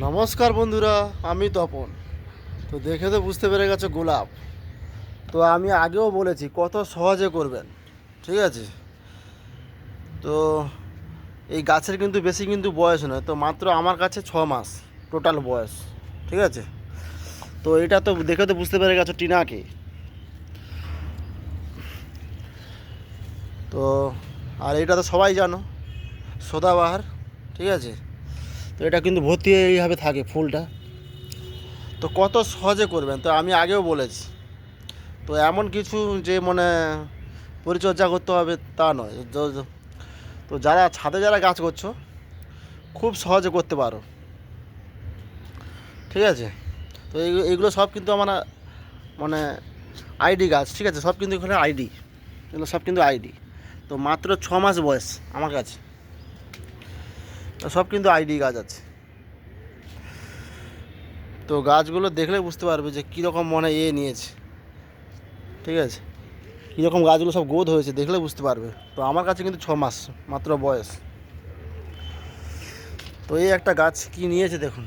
নমস্কার বন্ধুরা, আমি তপন। তো দেখে তো বুঝতে পেরে গেছে গোলাপ। তো আমি আগেও বলেছি, কত সহজে করবেন, ঠিক আছে? তো এই গাছের কিন্তু বেশি কিন্তু বয়স নয়, তো মাত্র আমার কাছে ছ মাস টোটাল বয়স, ঠিক আছে? তো এটা তো দেখে তো বুঝতে পেরে গেছো টিনাকে। তো আর এটা তো সবাই জানো, সদাবাহার, ঠিক আছে? তো এটা কিন্তু ভর্তি এইভাবে থাকে ফুলটা। তো কত সহজে করবেন? তো আমি আগেও বলেছি। তো এমন কিছু যে মানে পরিচর্যা করতে হবে তা নয়। তো যারা ছাদে যারা গাছ করছ, খুব সহজে করতে পারো। ঠিক আছে? তো এই- এইগুলো সব কিন্তু আমার মানে আইডি গাছ, ঠিক আছে? সব কিন্তু এখানে আইডি এগুলো সব কিন্তু আইডি তো মাত্র ছ মাস বয়স আমার কাছে। সব কিন্তু আইডি গাছ আছে। তো গাছগুলো দেখলে বুঝতে পারবে যে কীরকম মনে এ নিয়েছে। ঠিক আছে? কীরকম গাছগুলো সব গোদ হয়েছে দেখলে বুঝতে পারবে। তো আমার কাছে কিন্তু ছ মাস, মাত্র বয়স। তো এই একটা গাছ কি নিয়েছে দেখুন।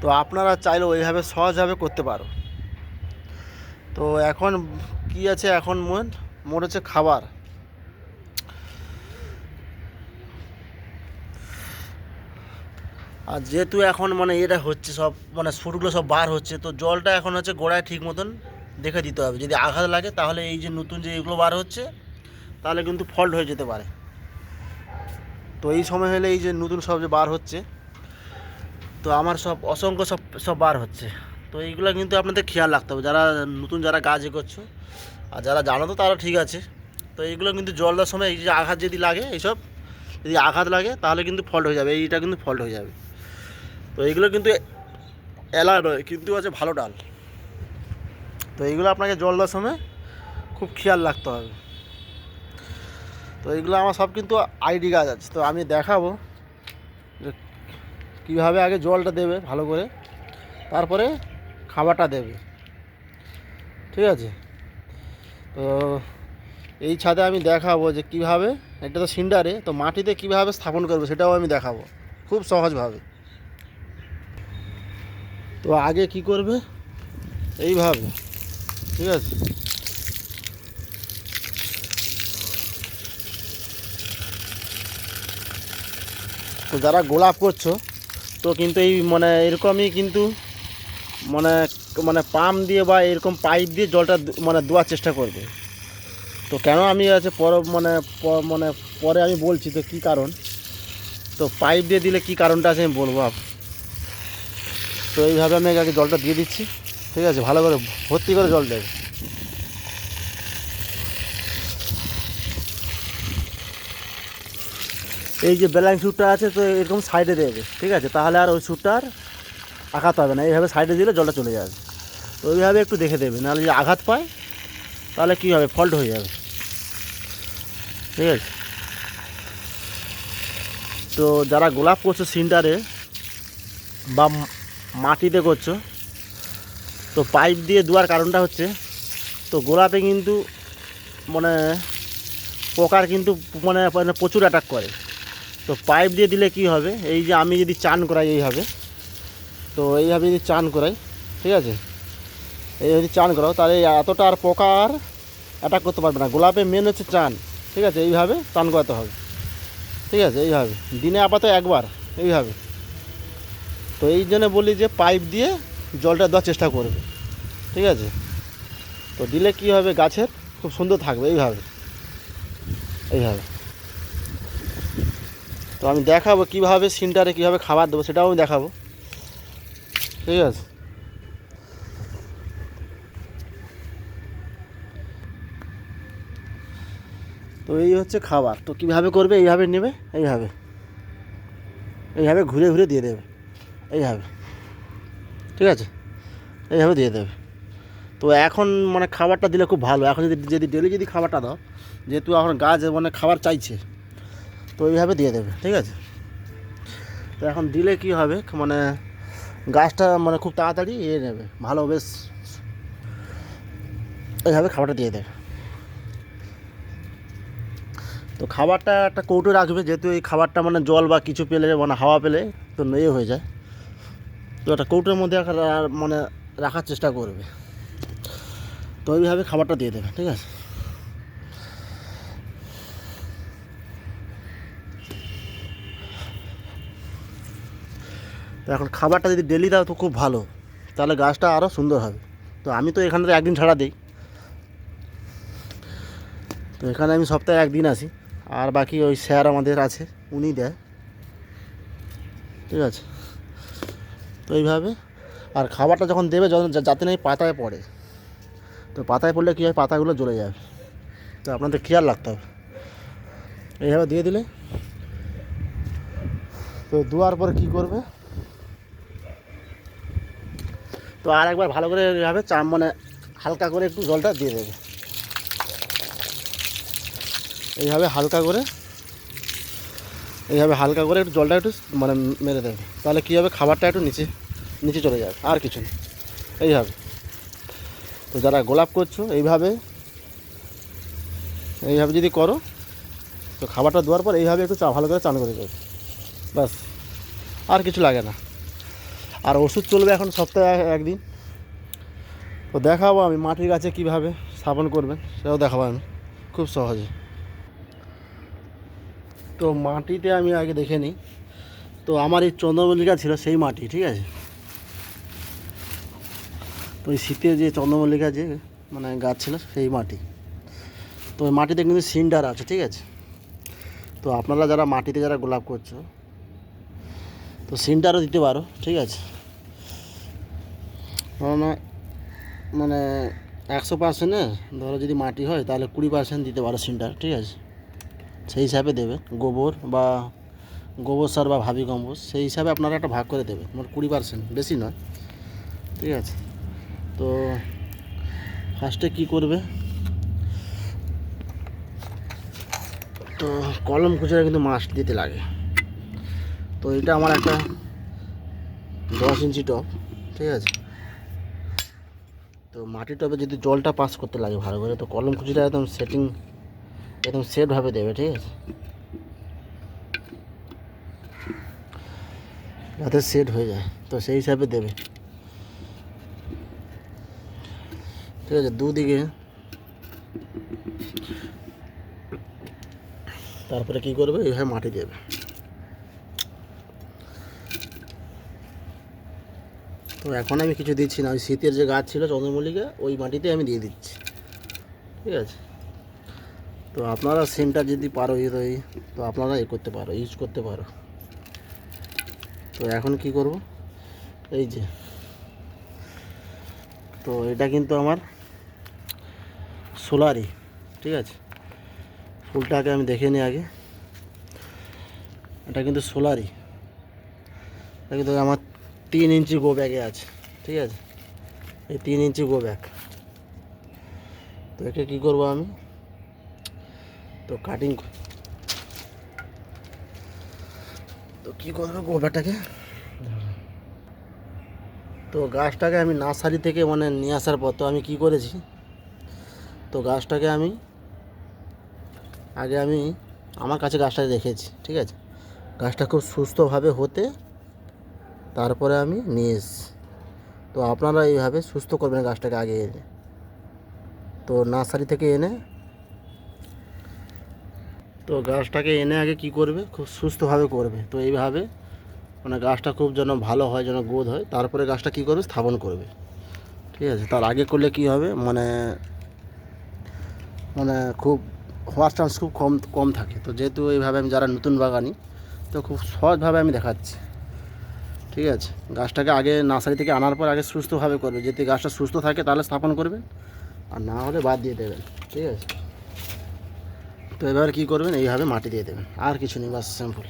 তো আপনারা চাইলেও এইভাবে সহজভাবে করতে পারো। তো এখন কি আছে এখন মোট মোট হচ্ছে খাবার। আর যেহেতু এখন মানে এটা হচ্ছে সব মানে সুটগুলো সব বার হচ্ছে, তো জলটা এখন হচ্ছে গোড়ায় ঠিক মতন দেখে দিতে হবে। যদি আঘাত লাগে, তাহলে এই যে নতুন যে এগুলো বার হচ্ছে, তাহলে কিন্তু ফল্ট হয়ে যেতে পারে। তো এই সময় হলে এই যে নতুন সব যে বার হচ্ছে, তো আমার সব অসংখ্য সব সব বার হচ্ছে। তো এইগুলো কিন্তু আপনাদের খেয়াল রাখতে হবে। যারা নতুন যারা কাজ এ করছ আর যারা জানো তো তারা ঠিক আছে। তো এইগুলো কিন্তু জল দেওয়ার সময় এই যে আঘাত যদি লাগে, এইসব যদি আঘাত লাগে, তাহলে কিন্তু ফল্ট হয়ে যাবে। এইটা কিন্তু ফল্ট হয়ে যাবে। তো এইগুলো কিন্তু এলা নয়, কিন্তু আছে ভালো ডাল। তো এইগুলো আপনাকে জল দেওয়ার সময় খুব খেয়াল রাখতে হবে। তো এইগুলো আমার সব কিন্তু আইডি গাছ আছে, তো আমি দেখাবো যে কীভাবে আগে জলটা দেবে ভালো করে, তারপরে খাবারটা দেবে। ঠিক আছে? তো এই ছাদে আমি দেখাবো যে কীভাবে, এটা তো সিন্ডারে, তো মাটিতে কীভাবে স্থাপন করবে সেটাও আমি দেখাবো, খুব সহজভাবে। তো আগে কি করবে? এইভাবে, ঠিক আছে? তো যারা গোলাপ করছ, তো কিন্তু এই মানে এরকমই কিন্তু মানে মানে পাম্প দিয়ে বা এরকম পাইপ দিয়ে জলটা মানে দেওয়ার চেষ্টা করবে। তো কেন আমি আছে পর মানে মানে পরে আমি বলছি তো কী কারণ? তো পাইপ দিয়ে দিলে কী কারণটা আছে আমি বলব তো এইভাবে আমি আগে জলটা দিয়ে দিচ্ছি। ঠিক আছে, ভালো করে ভর্তি করে জল দেবে। এই যে ব্যালেন্স শ্যুটটা আছে, তো এরকম সাইডে দেবে। ঠিক আছে, তাহলে আর ওই শ্যুটটা আর আঘাত হবে না। এইভাবে সাইডে দিলে জলটা চলে যাবে। তো ওইভাবে একটু দেখে দেবে, নাহলে যদি আঘাত পায়, তাহলে কী হবে? ফল্ট হয়ে যাবে। ঠিক আছে। তো যারা গোলাপ করছে সিন্টারে বা মাটিতে করছ। তো পাইপ দিয়ে দেওয়ার কারণটা হচ্ছে, তো গোলাপে কিন্তু মানে পোকার কিন্তু মানে মানে প্রচুর অ্যাটাক করে। তো পাইপ দিয়ে দিলে কি হবে? এই যে আমি যদি চান করাই এইভাবে, তো এইভাবে যদি চান করাই, ঠিক আছে? এই যদি চান করাও, তাহলে এতটা আর পোকা আর অ্যাটাক করতে পারবে না। গোলাপে মেন হচ্ছে চান, ঠিক আছে? এইভাবে চান করাতে হবে। ঠিক আছে? এইভাবে। দিনে আপাতত একবার, এইভাবে। তো এই জন্য বলি যে পাইপ দিয়ে জলটা দেওয়ার চেষ্টা করবে। ঠিক আছে? তো দিলে কি হবে গাছের? খুব সুন্দর থাকবে, এইভাবে। এইভাবে। তো আমি দেখাবো কীভাবে সিনটারে কীভাবে খাবার দেবো, সেটাও আমি দেখাবো। ঠিক আছে? তো এই হচ্ছে খাবার। তো কীভাবে করবে, এইভাবে নেবে, এইভাবে। এইভাবে ঘুরে ঘুরে দিয়ে দেবে। এইভাবে। ঠিক আছে? এইভাবে দিয়ে দেবে। তো এখন মানে খাবারটা দিলে খুব ভালো। এখন যদি যদি ডেলি যদি খাবারটা দাও, যেহেতু এখন গাছ মানে খাবার চাইছে, তো এইভাবে দিয়ে দেবে। ঠিক আছে? তো এখন দিলে কি হবে? মানে গাছটা মানে খুব তাড়াতাড়ি এ নেবে। ভালো, বেশ। এইভাবে খাবারটা দিয়ে দেবে। তো খাবারটা একটা কৌটো রাখবে, যেহেতু এই খাবারটা মানে জল বা কিছু পেলে মানে হাওয়া পেলে তো ইয়ে হয়ে যায়। একটা কৌটোর মধ্যে মানে রাখার চেষ্টা করবে। তো ওইভাবে খাবারটা দিয়ে দেবে, ঠিক আছে? তো এখন খাবারটা যদি ডেলি দাও তো খুব ভালো, তাহলে গাছটা আরও সুন্দর হবে। তো আমি তো এখানে তো একদিন ছাড়া দিই। তো এখানে আমি সপ্তাহে একদিন আসি, আর বাকি ওই স্যার আমাদের আছে, উনি দেয়। ঠিক আছে? তো এইভাবে। আর খাবারটা যখন দেবে, যখন যাতে নাকি পাতায় পড়ে। তো পাতায় পড়লে কী হয়? পাতাগুলো জ্বলে যাবে তো আপনাদের খেয়াল রাখতে হবে। এইভাবে দিয়ে দিলে। তো দেওয়ার পরে কী করবে? তো আর একবার ভালো করে এইভাবে চা মানে হালকা করে একটু জলটা দিয়ে দেবে। এইভাবে হালকা করে এইভাবে হালকা করে একটু জলটা একটু মানে মেরে দেবে। তাহলে কী হবে? খাবারটা একটু নিচে নিচে চলে যাবে, আর কিছু না। এইভাবে। তো যারা গোলাপ করছ, এইভাবে এইভাবে যদি করো, তো খাবারটা দেওয়ার পর এইভাবে একটু চা, ভালো করে চান করে দেবে ব্যাস। আর কিছু লাগে না। আর ওষুধ চলবে এখন সপ্তাহে এক- একদিন। তো দেখাবো আমি মাটির গাছে কীভাবে স্থাপন করবেন, সেটাও দেখাবো আমি, খুব সহজে। তো মাটিতে আমি আগে দেখে নিই। তো আমার এই চন্দ্রমল্লিকা ছিল সেই মাটি, ঠিক আছে? তো ওই শীতে যে চন্দ্রমল্লিকা যে মানে গাছ ছিল সেই মাটি। তো ওই মাটিতে কিন্তু সিন্ডার আছে, ঠিক আছে? তো আপনারা যারা মাটিতে যারা গোলাপ করছ, তো সিনটারও দিতে পারো, ঠিক আছে? কেননা মানে একশো পার্সেন্টে ধরো যদি মাটি হয়, তাহলে কুড়ি পার্সেন্ট দিতে পারো সিনটার ঠিক আছে? সেই হিসাবে দেবে গোবর বা গোবর সার বা ভাবি কম্পোস্ট, সেই হিসাবে আপনারা একটা ভাগ করে দেবে মোট কুড়ি পার্সেন্ট বেশি নয়। ঠিক আছে? তো ফার্স্টে কী করবে? তো কলম খুচরা কিন্তু মাছ দিতে লাগে। তো এটা আমার একটা দশ ইঞ্চি টপ ঠিক আছে? তো মাটির টবে যদি জলটা পাস করতে লাগে ভালো করে, তো কলম খুচরা একদম সেটিং একদম সেটভাবে দেবে, ঠিক আছে? যাতে সেট হয়ে যায়, তো সেই হিসাবে দেবে। ঠিক আছে, দুদিকে। তারপরে কি করবে? এইভাবে মাটি দেবে। তো এখন আমি কিছু দিচ্ছি না। ওই শীতের যে গাছ ছিল চন্দ্রমল্লিকা, ওই মাটিতে আমি দিয়ে দিচ্ছি। ঠিক আছে? তো আপনারা সেন্টার যদি পারো এই তো আপনারা এ করতে পারো ইউজ করতে পারো। তো এখন কি করব? এই যে। তো এটা কিন্তু আমার সোলারি ঠিক আছে? ফুলটাকে আমি দেখে নিই আগে। এটা কিন্তু সোলারি এটা কিন্তু আমার তিন ইঞ্চি গো ব্যাগে আছে, ঠিক আছে? এই তিন ইঞ্চি গো ব্যাগ তো একে কী করব আমি? তো কাটিং তো কী করব গো ব্যাগটাকে তো গাছটাকে আমি নার্সারি থেকে মানে নিয়ে আসার পর তো আমি কি করেছি? তো গাছটাকে আমি আগে আমি আমার কাছে গাছটা রেখেছি, ঠিক আছে? গাছটা খুব সুস্থভাবে হতে তারপরে আমি নিয়ে এসেছি। তো আপনারা এইভাবে সুস্থ করবেন গাছটাকে আগে এনে। তো নার্সারি থেকে এনে তো গাছটাকে এনে আগে কি করবে? খুব সুস্থভাবে করবে। তো এইভাবে মানে গাছটা খুব যেন ভালো হয়, যেন গোদ হয়, তারপরে গাছটা কি করবে? স্থাপন করবে। ঠিক আছে? তার আগে করলে কি হবে? মানে মানে খুব হওয়ার চান্স খুব কম কম থাকে। তো যেহেতু এইভাবে আমি যারা নতুন বাগানি, তো খুব সহজভাবে আমি দেখাচ্ছি। ঠিক আছে? গাছটাকে আগে নার্সারি থেকে আনার পর আগে সুস্থভাবে করবে। যদি গাছটা সুস্থ থাকে, তাহলে স্থাপন করবেন আর না হলে বাদ দিয়ে দেবেন ঠিক আছে? তো এবার কী করবেন? এইভাবে মাটি দিয়ে দেবেন। আর কিছু নেই, বাস স্যাম্পল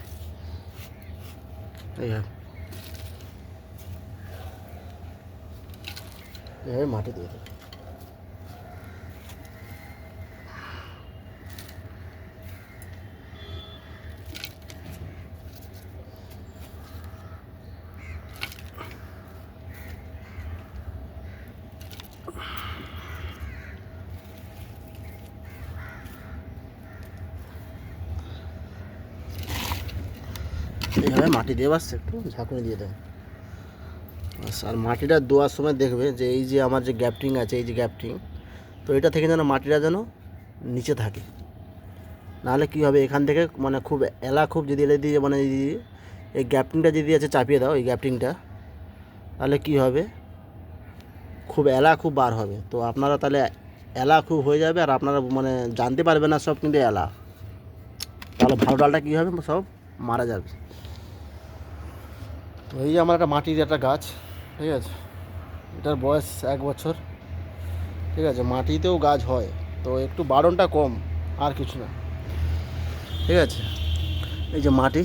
এইভাবে। এইভাবে মাটি দিয়ে দেবেন। এইভাবে মাটি দিয়ে বাসছে একটু ঝাঁকুনি দিয়ে দেবে ব্যাস, আর মাটিটা দেওয়ার সময় দেখবে যে এই যে আমার যে গ্যাপটিং আছে এই যে গ্যাপটিং তো এটা থেকে যেন মাটিটা যেন নিচে থাকে। নাহলে কী হবে এখান থেকে মানে খুব এলা খুব যদি এটা দিয়ে মানে এই গ্যাপটিংটা যদি আছে চাপিয়ে দাও এই গ্যাপটিংটা তাহলে কী হবে? খুব এলা খুব বার হবে। তো আপনারা তাহলে এলা খুব হয়ে যাবে আর আপনারা মানে জানতে পারবে না সব কিন্তু এলা। তাহলে ভালো ডালটা কী হবে? সব মারা যাবে। তো এই আমার একটা মাটির একটা গাছ, ঠিক আছে? এটার বয়স এক বছর, ঠিক আছে? মাটিতেও গাছ হয়, তো একটু বারণটা কম, আর কিছু না, ঠিক আছে? এই যে মাটি,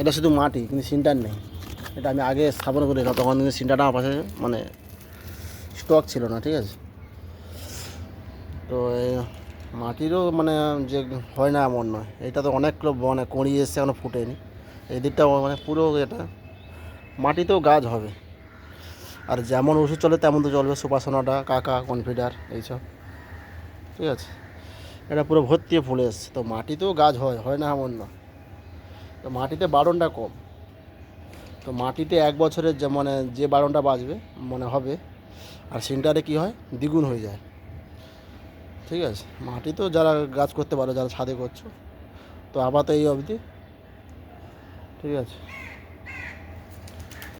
এটা শুধু মাটি, কিন্তু সিনটার নেই। এটা আমি আগে স্থাপন করে রেখা তখন কিন্তু সিনটাটা আমার পাশে মানে স্টক ছিল না, ঠিক আছে? তো মাটিরও মানে যে হয় না এমন নয়। এটা তো অনেকগুলো মানে কড়ি এসছে এখনও ফুটেনি। এই দিকটা মানে পুরো এটা, মাটিতেও গাছ হবে। আর যেমন ওষুধ চলে তেমন তো চলবে সুপাসনাটা কাকা, কনফিডার, এইসব। ঠিক আছে? এটা পুরো ভর্তি ফুলে এসছে। তো মাটিতেও গাছ হয় হয় না এমন না তো মাটিতে বারণটা কম। তো মাটিতে এক বছরের যে মানে যে বারণটা বাঁচবে মানে হবে, আর সেন্টারে কী হয়? দ্বিগুণ হয়ে যায়। ঠিক আছে। মাটি তো যারা গাছ করতে পারো, যারা ছাদে করছ। তো আপাতত এই অবধি। ঠিক আছে।